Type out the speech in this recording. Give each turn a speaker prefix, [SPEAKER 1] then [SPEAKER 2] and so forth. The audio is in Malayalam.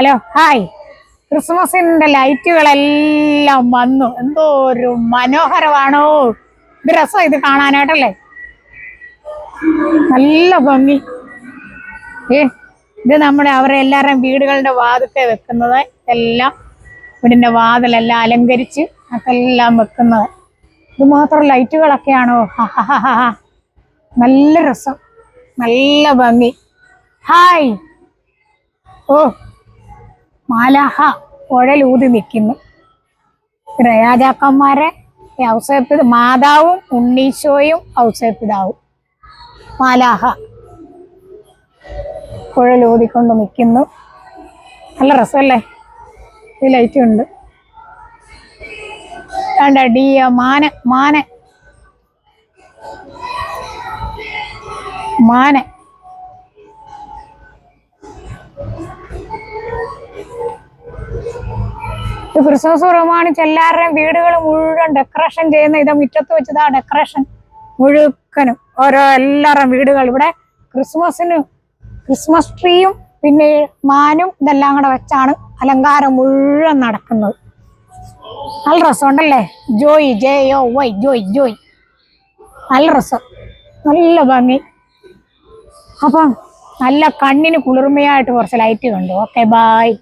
[SPEAKER 1] Hello hi. ക്രിസ്മസിന്റെ ലൈറ്റുകളെല്ലാം വന്നു. എന്തോ ഒരു മനോഹരമാണോ? ഇത് രസം ഇത് കാണാനായിട്ടല്ലേ? നല്ല ഭംഗി. ഏ ഇത് നമ്മുടെ അവരെ എല്ലാവരുടെയും വീടുകളുടെ വാതിക്കെ വെക്കുന്നത്. എല്ലാം വീടിന്റെ വാതിലെല്ലാം അലങ്കരിച്ച് അതെല്ലാം വെക്കുന്നത്. ഇത് മാത്രം ലൈറ്റുകളൊക്കെയാണോ. നല്ല രസം. നല്ല ഭംഗി. ഹായ്. ഓ മാലാഹ ഉഴലൂതി നിൽക്കുന്നു. രാജാക്കന്മാരെ ഔസേപ്പിത മാതാവും ഉണ്ണീശോയും ഔസേപ്പിതാവും മാലാഹ കുഴലൂതിക്കൊണ്ട് നിൽക്കുന്നു. നല്ല രസമല്ലേ? ഈ ലൈറ്റും ഉണ്ട്. കണ്ട ഡിയ മാന മാന. മാന. ക്രിസ്മസ് പ്രമാണിച്ച് എല്ലാവരുടെയും വീടുകൾ മുഴുവൻ ഡെക്കറേഷൻ ചെയ്യുന്ന ഇത് മുറ്റത്ത് വെച്ചതാ ഡെക്കറേഷൻ മുഴുക്കനും. ഓരോ എല്ലാവരുടെയും വീടുകൾ. ഇവിടെ ക്രിസ്മസിന് ക്രിസ്മസ് ട്രീയും പിന്നെ മാനും ഇതെല്ലാം കൂടെ വെച്ചാണ് അലങ്കാരം മുഴുവൻ നടക്കുന്നത്. നല്ല രസമുണ്ടല്ലേ? Joy J O Y Joy Joy. നല്ല രസം. നല്ല ഭംഗി. അപ്പം നല്ല കണ്ണിന് കുളിർമയായിട്ട് കുറച്ച് ലൈറ്റ് കണ്ടു. Okay bye